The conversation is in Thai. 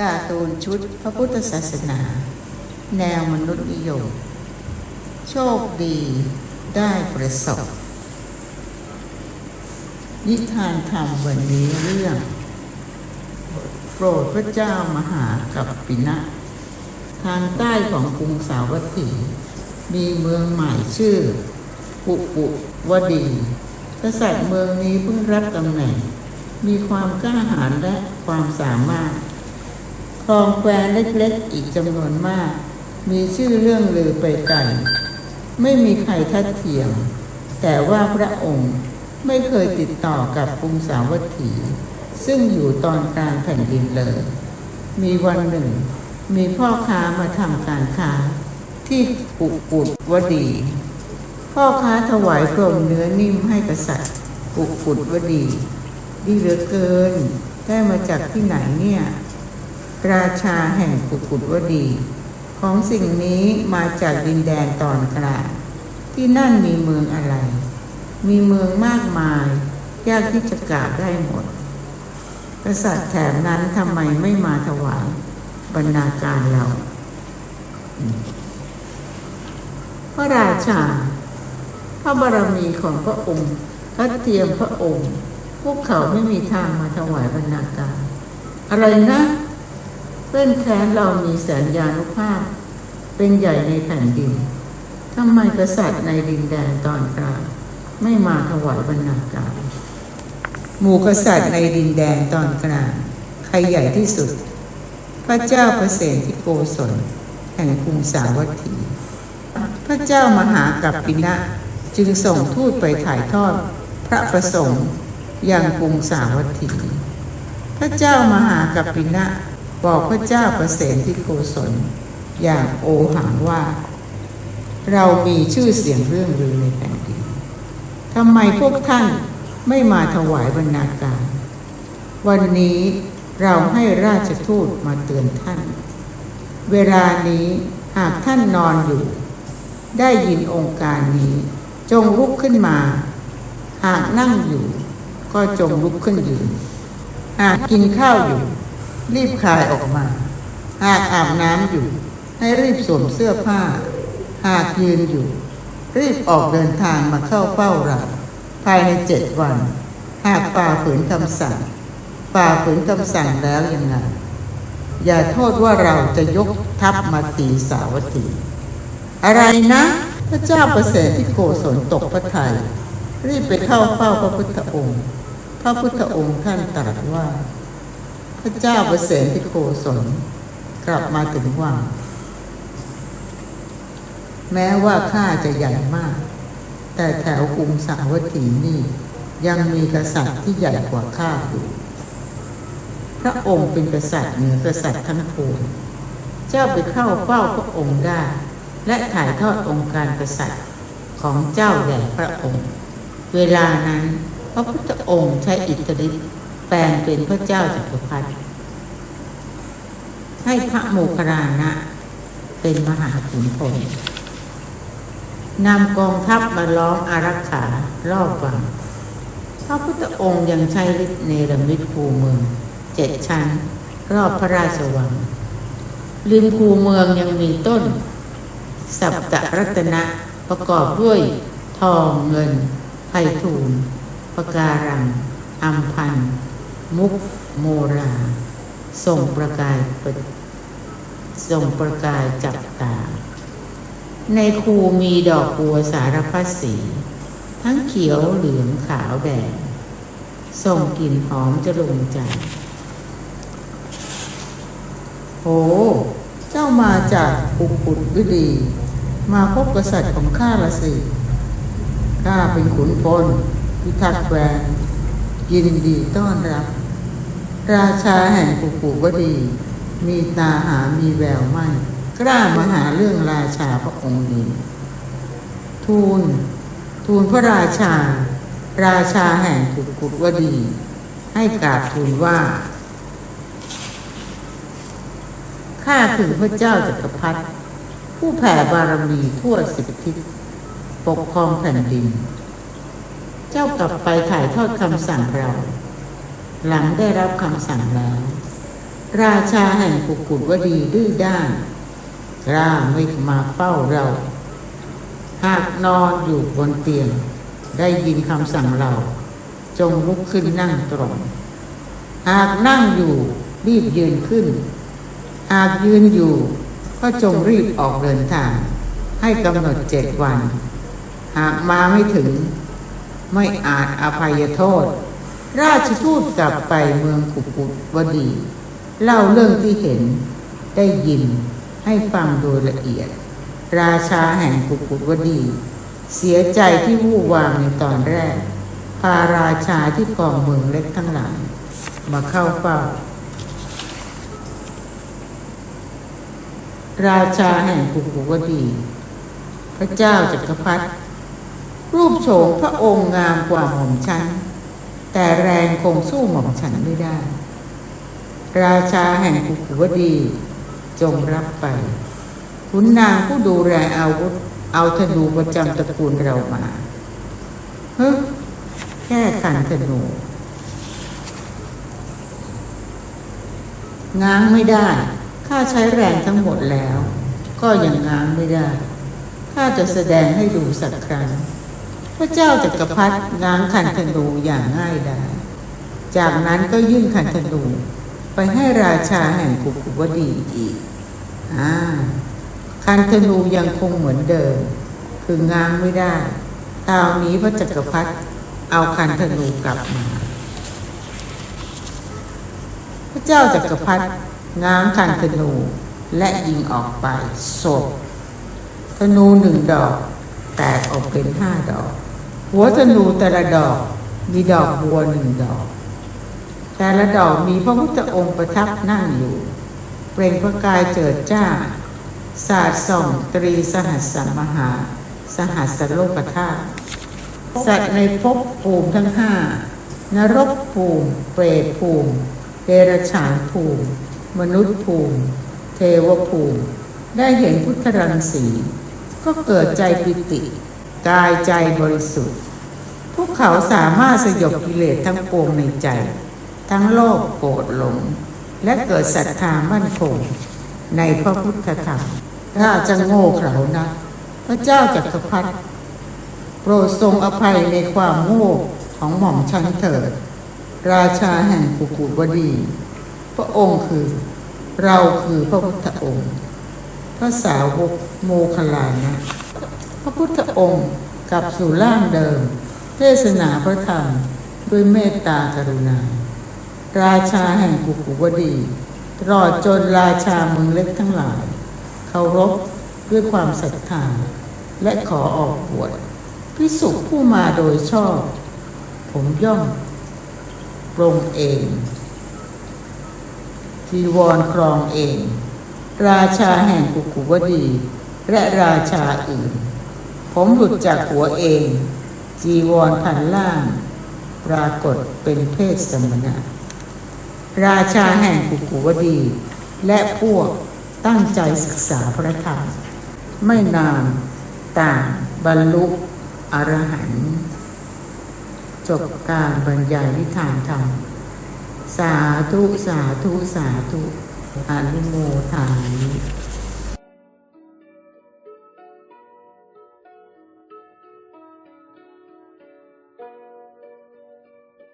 การ์ตูนชุดพระพุทธศาสนา แนวมนุษย์นิยม โชคดีได้ประสบ นิทานธรรมวันนี้เรื่องโปรดพระเจ้ามหากับปินะ ทางใต้ของกรุงสาวัตถี มีเมืองใหม่ชื่อปุปุวดี กษัตริย์เมืองนี้เพิ่งรับตำแหน่ง มีความกล้าหาญและความสามารถ คลองแควเล็กๆอีกจำนวนมาก มีชื่อเรื่องลือไปไกลไม่มีใครทัดเทียม แต่ว่าพระองค์ไม่เคยติดต่อกับกรุงสาวัตถี ซึ่งอยู่ตอนกลางแผ่นดินเลย มีวันหนึ่ง มีพ่อค้ามาทำการค้า ที่ปุปุดวดี พ่อค้าถวายกลมเนื้อนิ่มให้กษัตริย์ปุปุดวดี ดีเหลือเกิน ได้มาจากที่ไหนเนี่ย ราชาแห่งปุกุฎวดี ของสิ่งนี้มาจากดินแดนตอนกลางที่นั่นมีเมืองอะไร มีเมืองมากมาย ยากที่จะกราบได้หมด กษัตริย์แถบนั้นทำไมไม่มาถวายบรรณาการเราพระราชา พระบารมีของพระองค์ทัดเทียมพระองค์ พวกเขาไม่มีทางมาถวายบรรณาการ อะไรนะ เพื่อนแค้นเรามีแสนยานุภาพ เป็นใหญ่ในแผ่นดินทำไมกษัตริย์ในดินแดนตอนกลางไม่มาถวายบรรณาการหมู่กษัตริย์ในดินแดนตอนกลางใครใหญ่ที่สุด พระเจ้าประเสนที่โกศลแห่งกรุงสาวัตถี พระเจ้ามหากัปปินะจึงส่งทูตไปถ่ายทอดพระประสงค์ยังกรุงสาวัตถี พระเจ้ามหากัปปินะ บอกพระเจ้าประเสนที่โกศลอย่างโอหังว่า เรามีชื่อเสียงเรื่องลือในแผ่นดินทำไมพวกท่านไม่มาถวายบรรณาการ วันนี้เราให้ราชทูตมาเตือนท่าน เวลานี้หากท่านนอนอยู่ ได้ยินองค์การนี้ จงลุกขึ้นมา หากนั่งอยู่ ก็จงลุกขึ้นยืนหากกินข้าวอยู่ รีบคลายออกมา หากอาบน้ำอยู่ ให้รีบสวมเสื้อผ้า หากยืนอยู่ รีบออกเดินทางมาเข้าเฝ้าเราภายในเจ็ดวัน หากฝ่าฝืนคำสั่งฝ่าฝืนคำสั่งแล้วยังไงอย่าโทษว่าเราจะยกทัพมาตีสาวัตถี อะไรนะ พระเจ้าประเสริฐที่โกศลตกพระไทยรีบไปเข้าเฝ้าพระพุทธองค์ พระพุทธองค์ท่านตรัสว่า พระเจ้าประเสริฐที่โกศลกลับมาถึงวังแม้ว่าข้าจะใหญ่มาก แต่แถวกรุงสาวัตถีนี่ยังมีกษัตริย์ที่ใหญ่กว่าข้าอยู่ พระองค์เป็นกษัตริย์เหนือกษัตริย์ทั้งปวงเจ้าไปเข้าเฝ้าพระองค์ได้ และถ่ายทอดองค์การกษัตริย์ของเจ้าแด่พระองค์ เวลานั้นพระพุทธองค์ใช้อิทธิฤทธิ์ ปลงเป็นพระเจ้าจักรพรรดิให้พระโมคคัลลานะ เป็นมหาขุนพลนำกองทัพมาล้อมอารักขารอบวังพระพุทธองค์ยังใช้ฤทธิ์เนรมิตภูเมืองเจ็ดชั้น รอบพระราชวังริมภูเมืองยังมีต้น สัปตรัตนะประกอบด้วยทองเงินไพฑูรย์ปะการังอัมพันธ์ มุกโมรา ส่งประกายประส่งประกายจับตา ในคูมีดอกบัวสารพัดสี ทั้งเขียวเหลืองขาวแดง ส่งกลิ่นหอมจะลงใจ โห เจ้ามาจากปุกุฎวิดีมาพบกษัตริย์ของข้าละสิข้าเป็นขุนพลพิทักษ์แควนยินดีต้อนรับ ราชาแห่งปุกุวดี มีตาหามีแววไม่ กล้ามาหาเรื่องราชาพระองค์นี้ ทูล ทูลพระราชา ราชาแห่งปุกุวดี ให้กราบทูลว่าข้าคือพระเจ้าจักรพรรดิผู้แผ่บารมีทั่วสิบทิศปกครองแผ่นดิน เจ้ากลับไปถ่ายทอดคำสั่งเรา หลังได้รับคำสั่งแล้ว ราชาแห่งกุกุฎวดีดื้อด้านกล้าไม่มาเฝ้าเรา หากนอนอยู่บนเตียง ได้ยินคำสั่งเรา จงลุกขึ้นนั่งตรง หากนั่งอยู่รีบยืนขึ้น หากยืนอยู่ ก็จงรีบออกเดินทาง ให้กำหนดเจ็ดวัน หากมาไม่ถึง ไม่อาจอภัยโทษ ราชทูตกลับไปเมืองกุกุฎวดี เล่าเรื่องที่เห็นได้ยินให้ฟังโดยละเอียด ราชาแห่งกุกุฎวดี เสียใจที่วู่วามในตอนแรก พาราชาที่กองเมืองเล็กทั้งหลายมาเข้าเฝ้า ราชาแห่งกุกุฎวดี พระเจ้าจักรพรรดิรูปโฉมพระองค์งามกว่าหม่อมฉัน แต่แรงคงสู้หม่อมฉันไม่ได้ ราชาแห่งกุกวดี จงรับไปขุนนางผู้ดูแลอาวุธ เอาธนูประจำตระกูลเรามาเฮ้ยแค่ขันธนูง้างไม่ได้ข้าใช้แรงทั้งหมดแล้ว ก็ยังง้างไม่ได้ข้าจะแสดงให้ดูสักครั้ง พระเจ้าจักรพรรดิง้างขันธนูอย่างง่ายดายจากนั้นก็ยื่นขันธนูไปให้ราชาแห่งกุกุวดีอีกอ่าคันธนูยังคงเหมือนเดิม คือง้างไม่ได้คราวนี้พระจักรพรรดิเอาคันธนูกลับมา พระเจ้าจักรพรรดิง้างคันธนูและยิงออกไปศพธนูหนึ่งดอก แตกออกเป็นห้าดอก หัวธนูแต่ละดอก มีดอกบัวหนึ่งดอก แต่ละดอกมีพระพุทธองค์ประทับนั่งอยู่ เปล่งประกายเจิดจ้าสาดส่องตรีสหัสสมหา สหัสโลกธาตุสัตว์ในภพภูมิทั้งห้านรกภูมิ เปรตภูมิเดรัจฉานภูมิ มนุษย์ภูมิ เทวภูมิ ได้เห็นพุทธรังสี ก็เกิดใจปิติ กายใจบริสุทธิ์ พวกเขาสามารถสยบกิเลสทั้งปวงในใจ ทั้งโลภโกรธหลง และเกิดศรัทธามั่นคงในพระพุทธธรรมถ้าจะโง่เขลานะพระเจ้าจักรพรรดิโปรดทรงอภัยในความโง่ของหม่อมชันเถิด ราชาแห่งกุกุวดี พระองค์คือเราคือพระพุทธองค์ พระสาวกโมคลานะ พระพุทธองค์กลับสู่ร่างเดิม เทศนาพระธรรมด้วยเมตตากรุณา ราชาแห่งกุกุวดีตลอดจนราชาเมืองเล็กทั้งหลายเคารพด้วยความศรัทธาและขอออกบวชพิสุผู้มาโดยชอบ ผมย่อมปรงเองจีวรครองเอง ราชาแห่งกุกุวดี และราชาอื่น ผมหลุดจากหัวเอง จีวรพันล่าง ปรากฏเป็นเพศสมณะ ราชาแห่งกุกุวดี และพวกตั้งใจศึกษาพระธรรม ไม่นานต่างบรรลุอรหันต์จบการบรรยายนิทานธรรม สาธุ สาธุ สาธุอนุโมทามิ